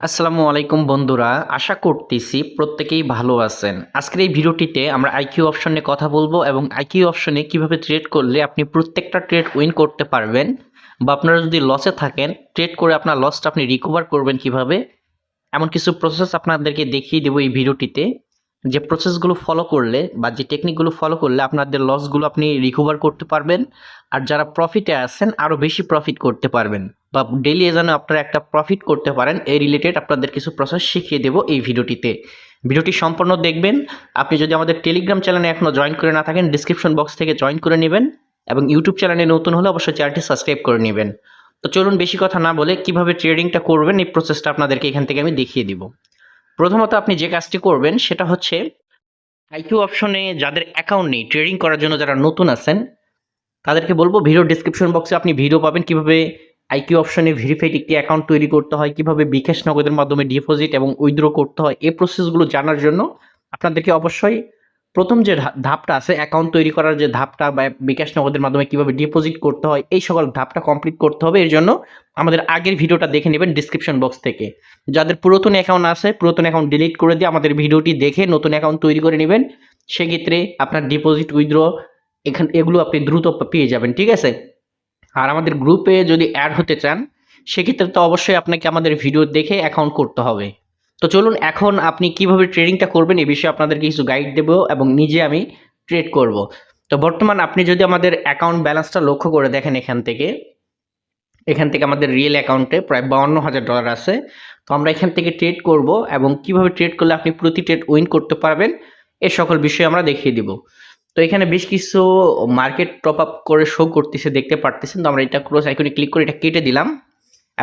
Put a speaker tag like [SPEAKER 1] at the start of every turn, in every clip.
[SPEAKER 1] আসসালামু আলাইকুম বন্ধুরা, আশা করতেছি প্রত্যেকেই ভালো আছেন। আজকের এই ভিডিওটিতে আমরা আইকিউ অপশনে কথা বলব এবং আইকিউ অপশনে কীভাবে ট্রেড করলে আপনি প্রত্যেকটা ট্রেড উইন করতে পারবেন বা আপনারা যদি লসে থাকেন ট্রেড করে আপনার লসটা আপনি রিকভার করবেন কীভাবে, এমন কিছু প্রসেস আপনাদেরকে দেখিয়ে দেবো এই ভিডিওটিতে। যে প্রসেসগুলো ফলো করলে বা যে টেকনিকগুলো ফলো করলে আপনাদের লসগুলো আপনি রিকভার করতে পারবেন। আর যারা প্রফিটে আছেন আরও বেশি প্রফিট করতে পারবেন। বা ডেলি যেন আপনারা একটা প্রফিট করতে পারেন, এই রিলেটেড আপনাদের কিছু প্রসেস শিখিয়ে দেবো এই ভিডিওটিতে। ভিডিওটি সম্পূর্ণ দেখবেন। আপনি যদি আমাদের টেলিগ্রাম চ্যানেলে এখনও জয়েন করে না থাকেন ডিসক্রিপশন বক্স থেকে জয়েন করে নেবেন এবং ইউটিউব চ্যানেলে নতুন হলে অবশ্যই চ্যানেলটি সাবস্ক্রাইব করে নেবেন। তো চলুন বেশি কথা না বলে কীভাবে ট্রেডিংটা করবেন, এই প্রসেসটা আপনাদেরকে এখান থেকে আমি দেখিয়ে দিব। প্রথমত আপনি যে কাজটি করবেন সেটা হচ্ছে আইকিউ অপশনে যাদের অ্যাকাউন্ট নেই ট্রেডিং করার জন্য যারা নতুন আছেন, তাদেরকে বলব ভিডিও ডিসক্রিপশন বক্সে আপনি ভিডিও পাবেন কীভাবে আইকিউ অপশনে ভেরিফাইড একটি অ্যাকাউন্ট তৈরি করতে হয়, কীভাবে বিকাশ নগদের মাধ্যমে ডিপোজিট এবং উইথড্র করতে হয়, এই প্রসেসগুলো জানার জন্য আপনাদেরকে অবশ্যই প্রথম যে ধাপটা আছে অ্যাকাউন্ট তৈরি করার যে ধাপটা বা বিকাশ নগদের মাধ্যমে কীভাবে ডিপোজিট করতে হয়, এই সকল ধাপটা কমপ্লিট করতে হবে। এর জন্য আমাদের আগের ভিডিওটা দেখে নেবেন ডিসক্রিপশন বক্স থেকে। যাদের পুরাতন অ্যাকাউন্ট আছে, পুরাতন অ্যাকাউন্ট ডিলিট করে দিয়ে আমাদের ভিডিওটি দেখে নতুন অ্যাকাউন্ট তৈরি করে নেবেন, সেক্ষেত্রে আপনার ডিপোজিট উইথড্র এখান, এগুলো আপনি দ্রুত পেয়ে যাবেন, ঠিক আছে? আর আমাদের গ্রুপে যদি অ্যাড হতে চান, সেক্ষেত্রে তো অবশ্যই আপনাকে আমাদের ভিডিও দেখে অ্যাকাউন্ট করতে হবে। তো চলুন এখন আপনি কীভাবে ট্রেডিংটা করবেন এই বিষয়ে আপনাদেরকে কিছু গাইড দেবো এবং নিজে আমি ট্রেড করব। তো বর্তমান আপনি যদি আমাদের অ্যাকাউন্ট ব্যালেন্সটা লক্ষ্য করে দেখেন এখান থেকে এখান থেকে আমাদের রিয়েল অ্যাকাউন্টে প্রায় বাউন্ন হাজার ডলার আছে। তো আমরা এখান থেকে ট্রেড করব এবং কীভাবে ট্রেড করলে আপনি প্রতি ট্রেড উইন করতে পারবেন, এ সকল বিষয় আমরা দেখিয়ে দিব। তো এখানে বেশ কিছু মার্কেট টপ আপ করে শো করতেছে, দেখতে পারতেছেন। তো আমরা এটা ক্রস আইকনে ক্লিক করে এটা কেটে দিলাম।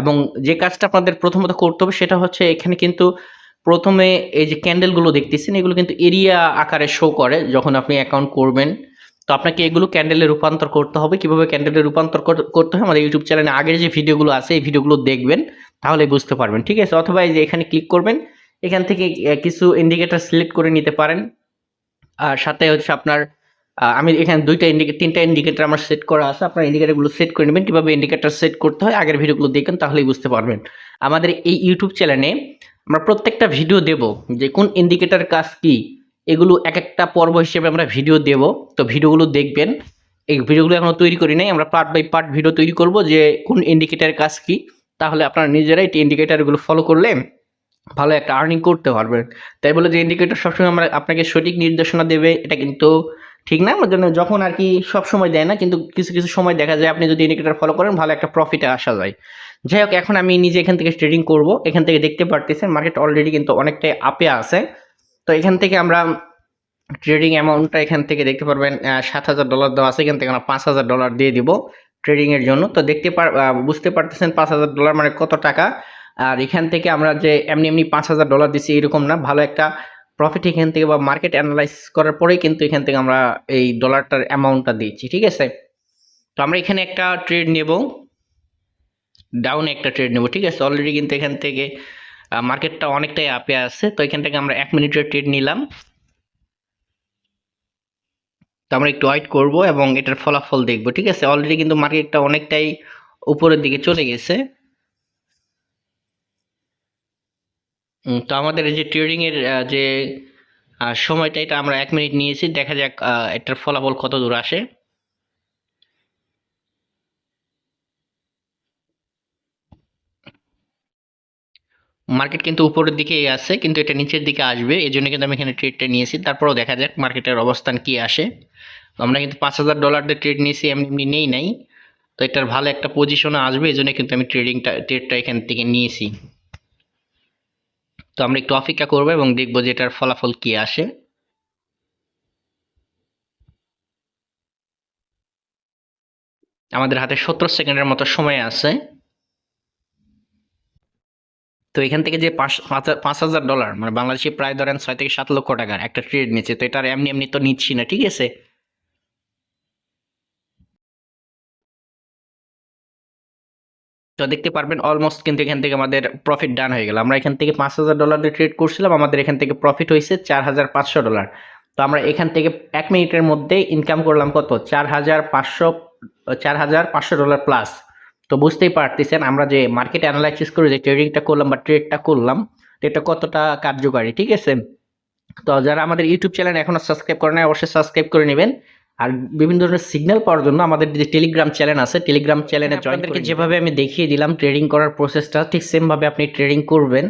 [SPEAKER 1] এবং যে কাজটা আপনাদের প্রথমত করতে হবে সেটা হচ্ছে এখানে কিন্তু প্রথমে এই যে ক্যান্ডেলগুলো দেখতেছেন, এগুলো কিন্তু এরিয়া আকারে শো করে যখন আপনি অ্যাকাউন্ট করবেন। তো আপনাকে এগুলো ক্যান্ডেলে রূপান্তর করতে হবে। কীভাবে ক্যান্ডেলে রূপান্তর করতে হয়? আমাদের ইউটিউব চ্যানেলে আগের যে ভিডিওগুলো আছে, এই ভিডিওগুলো দেখবেন তাহলে বুঝতে পারবেন, ঠিক আছে? অথবা এই যে এখানে ক্লিক করবেন, এখান থেকে কিছু ইন্ডিকেটার সিলেক্ট করে নিতে পারেন। আর সাথে হচ্ছে আপনার আমি এখানে দুইটা ইন্ডিকেট তিনটা ইন্ডিকেটর আমার সেট করা আছে। আপনার ইন্ডিকেটরগুলো সেট করে নেবেন। কীভাবে ইন্ডিকেটর সেট করতে হয় আগের ভিডিওগুলো দেখেন তাহলেই বুঝতে পারবেন। আমাদের এই ইউটিউব চ্যানেলে আমরা প্রত্যেকটা ভিডিও দেব। যে কোন ইন্ডিকেটর কাজ কি, এগুলো এক একটা পর্ব হিসেবে আমরা ভিডিও দেব। তো ভিডিওগুলো দেখবেন। এই ভিডিওগুলো এখনও তৈরি করি নাই। আমরা পার্ট বাই পার্ট ভিডিও তৈরি করব যে কোন ইন্ডিকেটর কাজ কি। তাহলে আপনারা নিজেরাই ইন্ডিকেটরগুলো ফলো করলে ভালো একটা আর্নিং করতে পারবেন। তাই বলে যে ইন্ডিকেটর সবসময় আমরা আপনাকে সঠিক নির্দেশনা দেবে, এটা কিন্তু ঠিক না? আমার জন্য যখন আর কি সব সময় দেয় না, কিন্তু কিছু কিছু সময় দেখা যায় আপনি যদি ইন্ডিকেটর ফলো করেন, ভালো একটা প্রফিটে আসা যায়। যাই হোক, এখন আমি নিজে এখান থেকে ট্রেডিং করব। এখান থেকে দেখতে পারতেছেন মার্কেট অলরেডি কিন্তু অনেকটাই আপে আছে। তো এখান থেকে আমরা ট্রেডিং অ্যামাউন্টটা এখান থেকে দেখতে পারবেন সাত হাজার ডলার দেওয়া আছে। এখান থেকে আমরা পাঁচ হাজার ডলার দিয়ে দিব ট্রেডিং এর জন্য। তো দেখতে পার বুঝতে পারতেছেন পাঁচ হাজার ডলার মানে কত টাকা? আর এখান থেকে আমরা যে এমনি এমনি পাঁচ হাজার ডলার দিচ্ছি এরকম না, ভালো একটা প্রফিট এখান থেকে বা মার্কেট অ্যানালাইজ করার পরেই কিন্তু এখান থেকে আমরা এই ডলারটার অ্যামাউন্টটা দিচ্ছি ঠিক আছে? তো আমরা এখানে একটা ট্রেড নেব ডাউন একটা ট্রেড নেব, ঠিক আছে? অলরেডি কিন্তু এখান থেকে মার্কেটটা অনেকটাই আপে আছে, তো এখান থেকে আমরা এক মিনিটের ট্রেড নিলাম। তো আমরা একটু ওয়েট করব এবং এটার ফলাফল দেখব, ঠিক আছে? অলরেডি কিন্তু মার্কেটটা অনেকটাই উপরের দিকে চলে গেছে। তো আমাদের এই যে ট্রেডিং এর যে সময়টা, এটা আমরা এক মিনিট নিয়েছি। দেখা যাক এটার ফলাফল কত দূর আসে। মার্কেট কিন্তু উপরের দিকেই আছে, কিন্তু এটা নিচের দিকে আসবে। এই জন্য কিন্তু আমি এখানে ট্রেডটা নিয়েছি। তারপরেও দেখা যাক মার্কেটের অবস্থান কি আসে। আমরা কিন্তু পাঁচ হাজার ডলার দিয়ে ট্রেড নিয়েছি, এমনি এমনি নেই নাই। তো এটার ভালো একটা পজিশনে আসবে এই জন্য কিন্তু আমি ট্রেডিংটা ট্রেডটা এখান থেকে নিয়েছি। তো আমরা একটু অপেক্ষা করব এবং দেখব যে এটার ফলাফল কি আসে। আমাদের হাতে সত্তর সেকেন্ডের মতো সময় আছে। তো এখান থেকে যে পাঁচ, পাঁচ- হাজার ডলার মানে বাংলাদেশে প্রায় ধরেন ছয় থেকে সাত লক্ষ টাকার একটা ট্রেড নিচ্ছে, তো এটার এমনি এমনি তো নিচ্ছি না, ঠিক আছে? তো দেখতে পারবেন অলমোস্ট কিন্তু এখান থেকে আমাদের প্রফিট ডান হয়ে গেল। আমরা এখান থেকে পাঁচ হাজার ডলার দিয়ে ট্রেড করছিলাম, আমাদের এখান থেকে প্রফিট হয়েছে চার হাজার পাঁচশো ডলার তো আমরা এখান থেকে এক মিনিটের মধ্যে ইনকাম করলাম কত? চার হাজার পাঁচশো, চার হাজার পাঁচশো ডলার প্লাস তো বুঝতেই পারতেছেন, আমরা যে মার্কেট অ্যানালাইসিস করে যে ট্রেডিংটা করলাম বা ট্রেডটা করলাম এটা কতটা কার্যকারী, ঠিক আছে? তো যারা আমাদের ইউটিউব চ্যানেল এখনও সাবস্ক্রাইব করে নাই, অবশ্যই সাবস্ক্রাইব করে নেবেন। আর বিভিন্ন ধরনের সিগন্যাল পাওয়ার জন্য আমাদের যে টেলিগ্রাম চ্যানেল আছে টেলিগ্রাম চ্যানেলে জয়েন করে যেভাবে আমি দেখিয়ে দিলাম ট্রেডিং করার প্রসেসটা ঠিক সেমভাবে আপনি ট্রেডিং করবেন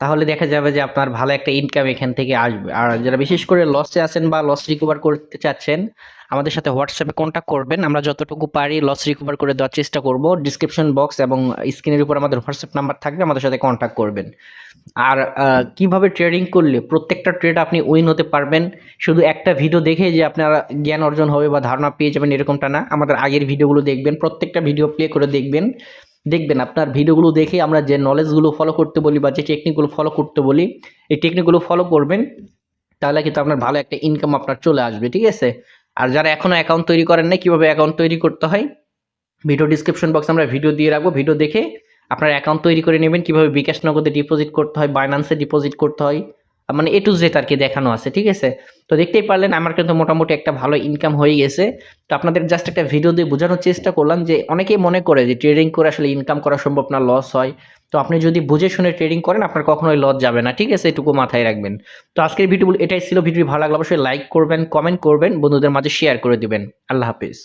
[SPEAKER 1] তাহলে দেখা যাবে যে আপনার ভালো একটা ইনকাম এখান থেকে আসবে। আর যারা বিশেষ করে লসে আছেন বা লস রিকভার করতে চাচ্ছেন আমাদের সাথে হোয়াটসঅ্যাপে কন্ট্যাক্ট করবেন। আমরা যতটুকু পারি লস রিকভার করে দেওয়ার চেষ্টা করব। ডিসক্রিপশন বক্স এবং স্ক্রিনের উপর আমাদের হোয়াটসঅ্যাপ নাম্বার থাকবে আমাদের সাথে কন্ট্যাক্ট করবেন। আর কীভাবে ট্রেডিং করলে প্রত্যেকটা ট্রেড আপনি উইন হতে পারবেন, শুধু একটা ভিডিও দেখে যে আপনার জ্ঞান অর্জন হবে বা ধারণা পেয়ে যাবেন এরকমটা না। আমাদের আগের ভিডিওগুলো দেখবেন, প্রত্যেকটা ভিডিও প্লে করে দেখবেন। দেখবেন আপনার ভিডিওগুলো দেখে আমরা যে নলেজগুলো ফলো করতে বলি বা যে টেকনিকগুলো ফলো করতে বলি, এই টেকনিকগুলো ফলো করবেন, তাহলে কিন্তু আপনার ভালো একটা ইনকাম আপনার চলে আসবে, ঠিক আছে? আর যারা এখনও অ্যাকাউন্ট তৈরি করেন না কীভাবে অ্যাকাউন্ট তৈরি করতে হয় ভিডিও ডিসক্রিপশন বক্সে আমরা ভিডিও দিয়ে রাখব। ভিডিও দেখে আপনার অ্যাকাউন্ট তৈরি করে নেবেন, কীভাবে বিকাশ নগদে ডিপোজিট করতে হয় বাইন্যান্সে ডিপোজিট করতে হয়। মানে এ টু জেড আর কি দেখানো আছে, ঠিক আছে? তো দেখতেই পারলেন আমার কিন্তু মোটামুটি একটা ভালো ইনকাম হয়ে গেছে। তো আপনাদের জাস্ট একটা ভিডিও দিয়ে বোঝানোর চেষ্টা করলাম যে অনেকেই মনে করে যে ট্রেডিং করে আসলে ইনকাম করা সম্ভব না লস হয়। তো আপনি যদি বুঝে শুনে ট্রেডিং করেন, আপনার কখনোই লস যাবে না, ঠিক আছে? এটুকু মাথায় রাখবেন। তো আজকের ভিডিও এটাই ছিল। ভিডিও ভালো লাগলে অবশ্যই লাইক করবেন কমেন্ট করবেন, বন্ধুদের মাঝে শেয়ার করে দিবেন। আল্লাহ হাফিজ।